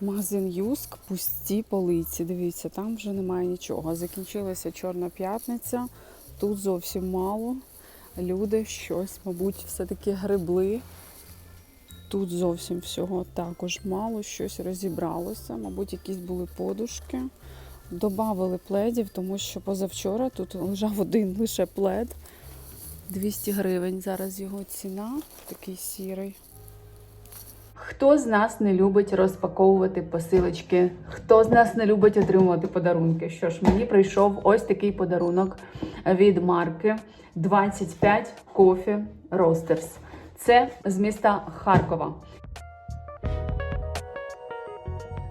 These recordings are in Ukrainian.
Магазин Юск, пусті полиці. Дивіться, там вже немає нічого. Закінчилася Чорна п'ятниця. Тут зовсім мало. Люди щось, мабуть, все-таки грибли. Тут зовсім всього також мало, щось розібралося. Мабуть, якісь були подушки. Добавили пледів, тому що позавчора тут лежав один лише плед. 200 гривень. Зараз його ціна, такий сірий. Хто з нас не любить розпаковувати посилочки? Хто з нас не любить отримувати подарунки? Що ж, мені прийшов ось такий подарунок від марки 25 Coffee Roasters. Це з міста Харкова.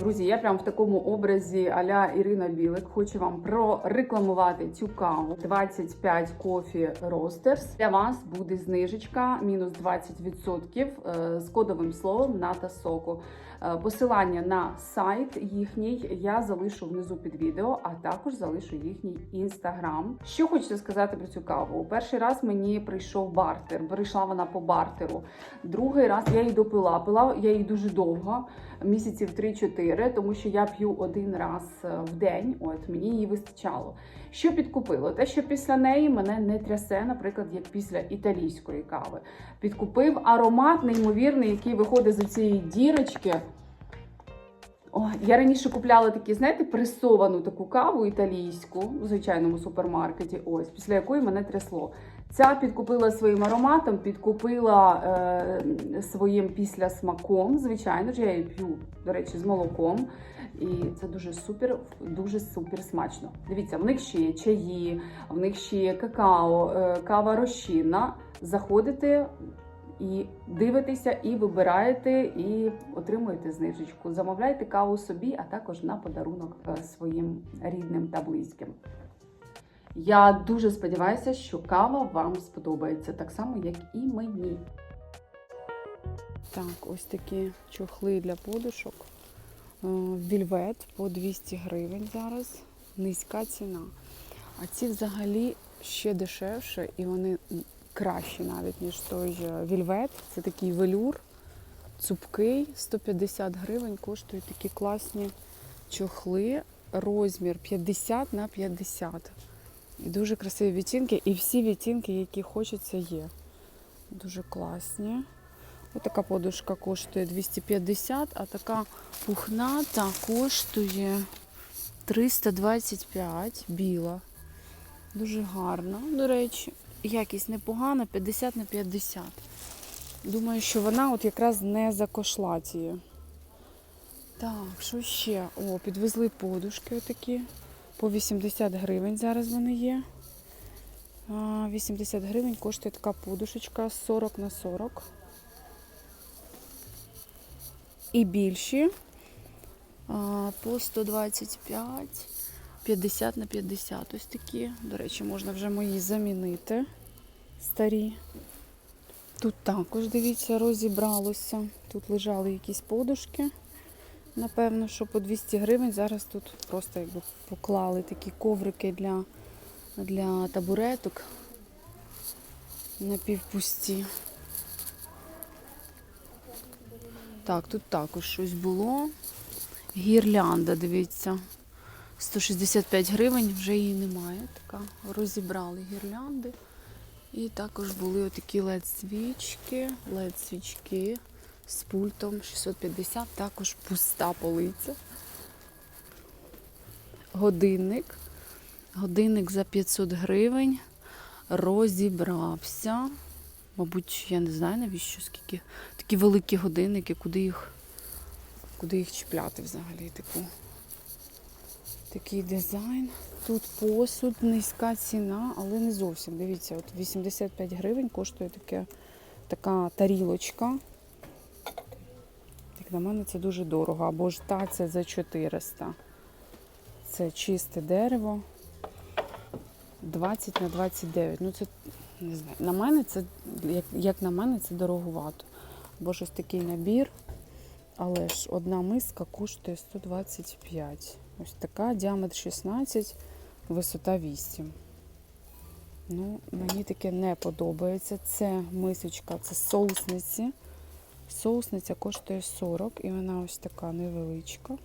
Друзі, я прям в такому образі аля Ірина Білик хочу вам прорекламувати цю каву 25 кофі Roasters. Для вас буде знижечка мінус 20% е, з кодовим словом ната соку. Е, Посилання на сайт їхній я залишу внизу під відео, а також залишу їхній інстаграм. Що хочеться сказати про цю каву? Перший раз мені прийшов бартер, прийшла вона по бартеру. Другий раз я її допила. Пила я її дуже довго, місяців 3-4, тому що я п'ю один раз е, в день. От мені її вистачало. Що підкупило? Те, що після неї мене не трясе, наприклад, як після італійської кави. Підкупив аромат неймовірний, який виходить з цієї дірочки. О, я раніше купляла такі, знаєте, пресовану таку каву італійську у звичайному супермаркеті. Ось після якої мене трясло. Ця підкупила своїм ароматом, підкупила е, своїм післясмаком. Звичайно ж, я її п'ю, до речі, з молоком. І це дуже супер, дуже супер смачно. Дивіться, в них ще є чаї, в них ще є какао, е, кава розчинна. Заходите і дивитеся, і вибираєте, і отримуєте знижечку. Замовляйте каву собі, а також на подарунок е, своїм рідним та близьким. Я дуже сподіваюся, що кава вам сподобається так само, як і мені. Так, ось такі чохли для подушок. Е, Вільвет по 200 гривень зараз. Низька ціна. А ці взагалі ще дешевше і вони кращі навіть, ніж той вільвет. Це такий велюр, цупкий, 150 гривень коштують такі класні чохли. Розмір 50 на 50. І дуже красиві відтінки. І всі відтінки, які хочеться, є. Дуже класні. Отака подушка коштує 250, а така пухната коштує 325 біла. Дуже гарна. До речі, якість непогана, 50 на 50. Думаю, що вона от якраз не закошлатіє. Так, що ще? О, підвезли подушки отакі. По 80 гривень зараз вони є. 80 гривень коштує така подушечка 40 на 40 і більші по 125, 50 на 50. Ось такі. До речі, можна вже мої замінити. Старі. Тут також, дивіться, розібралося. Тут лежали якісь подушки. Напевно, що по 200 гривень. Зараз тут просто якби поклали такі коврики для, для табуреток напівпусті. Так, тут також щось було. Гірлянда, дивіться. 165 гривень, вже її немає. Така. Розібрали гірлянди. І також були отакі LED-свічки, LED-свічки з пультом 650, також пуста полиця. Годинник. Годинник за 500 гривень. Розібрався. Мабуть, я не знаю навіщо скільки. Такі великі годинники, куди їх, куди їх чіпляти взагалі. Типу. Такий дизайн. Тут посуд, низька ціна, але не зовсім. Дивіться, от 85 гривень коштує таке, така тарілочка. Як на мене, це дуже дорого. Або ж таця за 400. Це чисте дерево. 20 на 29. Ну, це не знаю. На мене це, як, як на мене, це дороговато. Бо ж ось такий набір. Але ж одна миска коштує 125. Ось така, діаметр 16, висота 8. Ну, мені таке не подобається. Це мисочка, це соусниці. Соусниця коштує 40 і вона ось така невеличка.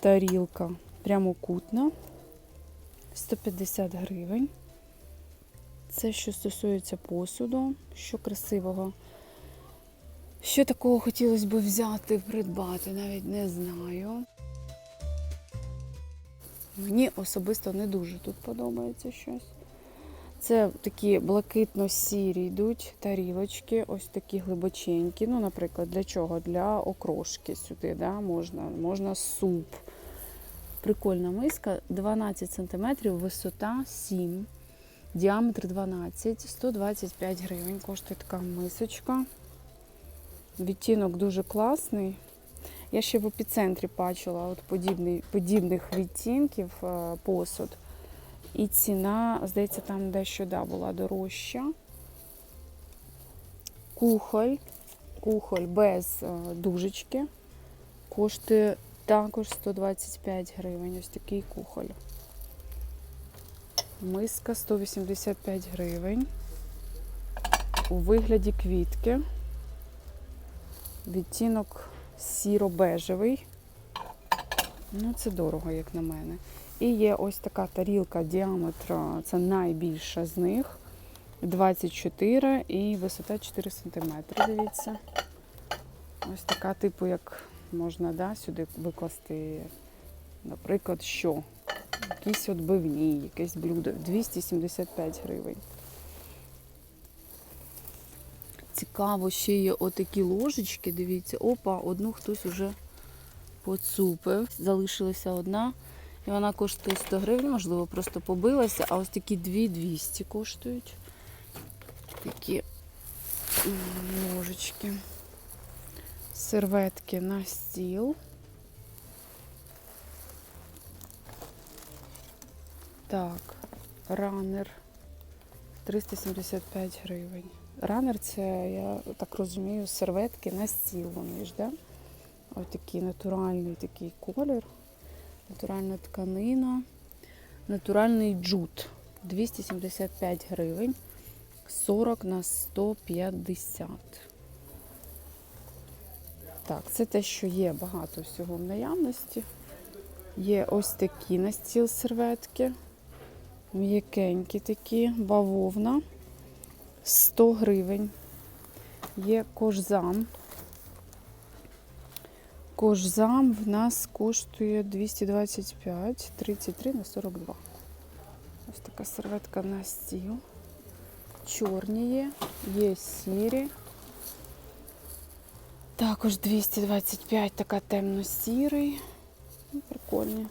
Тарілка прямокутна. 150 гривень. Це що стосується посуду, що красивого. Що такого хотілося б взяти, придбати, навіть не знаю. Мені особисто не дуже тут подобається щось. Це такі блакитно-сірі йдуть тарілочки, ось такі глибоченькі. Ну, наприклад, для чого? Для окрошки сюди, да? можна, можна суп. Прикольна миска, 12 см, висота 7, діаметр 12, 125 гривень. Коштує така мисочка. Відтінок дуже класний. Я ще в епіцентрі бачила от подібний, подібних відтінків е, посуд. І ціна, здається, там дещо да, була дорожча. Кухоль, кухоль без е, дужечки коштує також 125 гривень. Ось такий кухоль. Миска 185 гривень. У вигляді квітки. Відтінок сіро-бежевий. Ну, це дорого, як на мене. І є ось така тарілка діаметра, це найбільша з них. 24 і висота 4 см. Дивіться. Ось така, типу, як можна да, сюди викласти, наприклад, що? Якісь отбивні, якесь блюдо. 275 гривень. Цікаво, ще є отакі ложечки, дивіться, опа, одну хтось уже поцупив. Залишилася одна. І вона коштує 100 гривень, можливо, просто побилася, а ось такі дві 200 коштують. Такі ложечки. Серветки на стіл. Так, ранер 375 гривень. Ранер це, я так розумію, серветки на стіл вони ж, да? Ось такий натуральний такий колір, натуральна тканина, натуральний джут 275 гривень, 40 на 150. Так, це те, що є багато всього в наявності. Є ось такі на стіл серветки. М'якенькі такі, бавовна. 100 гривень. Є кожзам. Кожзам в нас коштує 225, 33 на 42. Ось така серветка на стіл. Чорні є, є сірі. Також 225, така темно-сірий. Ну, Прикольні.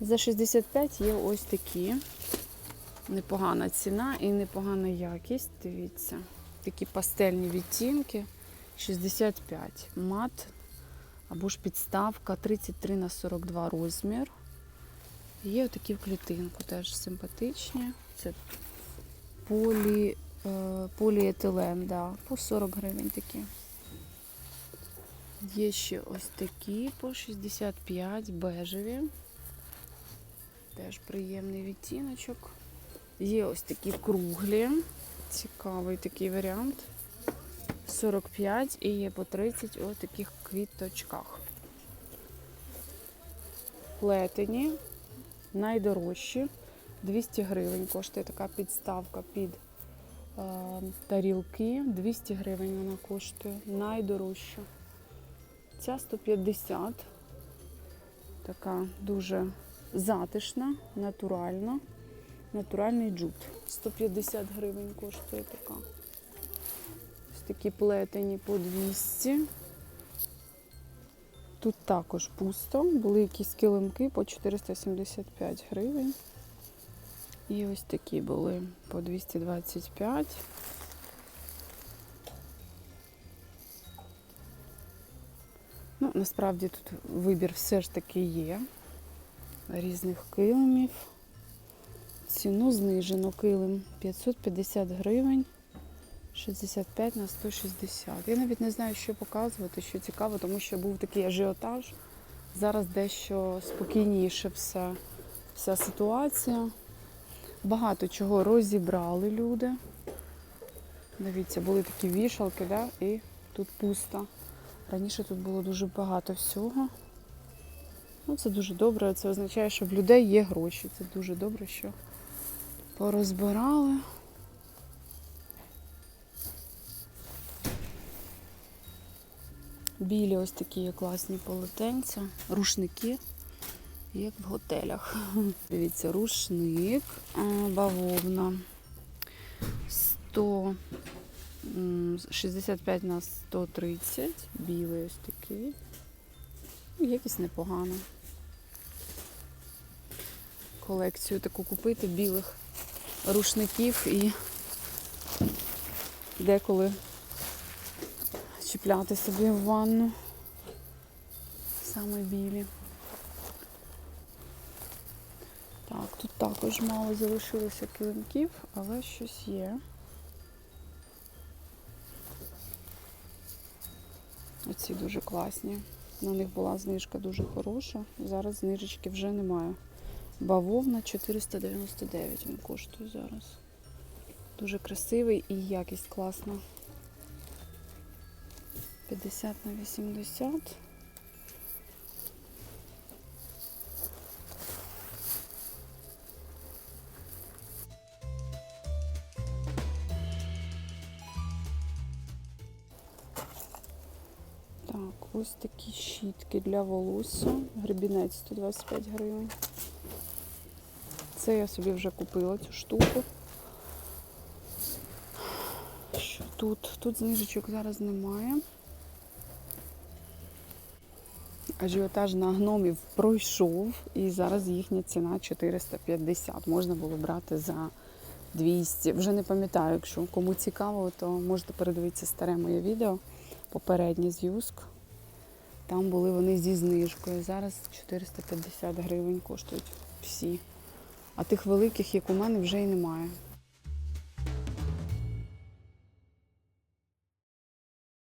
За 65 є ось такі. Непогана ціна і непогана якість. Дивіться. Такі пастельні відтінки. 65. Мат або ж підставка 33 на 42 розмір. Є отакі в клітинку, теж симпатичні. Це полі, е, поліетилен, да, по 40 гривень такі. Є ще ось такі по 65 бежеві. Теж приємний відтіночок. Є ось такі круглі. Цікавий такий варіант. 45 і є по 30 у таких квіточках. Плетені, найдорожчі. 200 гривень коштує така підставка під е, тарілки. 200 гривень вона коштує. Найдорожча. Ця 150. Така дуже затишна, натуральна. Натуральний джут. 150 гривень коштує така. Ось такі плетені по 200. Тут також пусто. Були якісь килимки по 475 гривень. І ось такі були по 225. Ну, насправді тут вибір все ж таки є. Різних килимів. Ціну знижено килим 550 гривень, 65 на 160. Я навіть не знаю, що показувати, що цікаво, тому що був такий ажіотаж. Зараз дещо спокійніше все, вся ситуація. Багато чого розібрали люди. Дивіться, були такі вішалки, да? і тут пусто. Раніше тут було дуже багато всього. Ну, це дуже добре. Це означає, що в людей є гроші. Це дуже добре, що порозбирали. Білі ось такі класні полотенця, рушники, як в готелях. Дивіться, рушник, бавовна 100, м, 65 на 130, білий ось такий. Ну, Якість непогана. Колекцію таку купити білих рушників і деколи чіпляти собі в ванну. Саме білі. Так, тут також мало залишилося килимків, але щось є. Оці дуже класні. На них була знижка дуже хороша. Зараз знижечки вже немає. Бавовна 499 він коштує зараз. Дуже красивий і якість класна. 50 на 80. Так, ось такі щітки для волосся. Гребінець 125 гривень. Це я собі вже купила цю штуку. Що тут? Тут знижечок зараз немає. Ажіотаж на гномів пройшов і зараз їхня ціна 450. Можна було брати за 200. Вже не пам'ятаю, якщо кому цікаво, то можете передивитися старе моє відео попереднє з Юск. Там були вони зі знижкою. Зараз 450 гривень коштують всі. А тих великих, як у мене, вже й немає.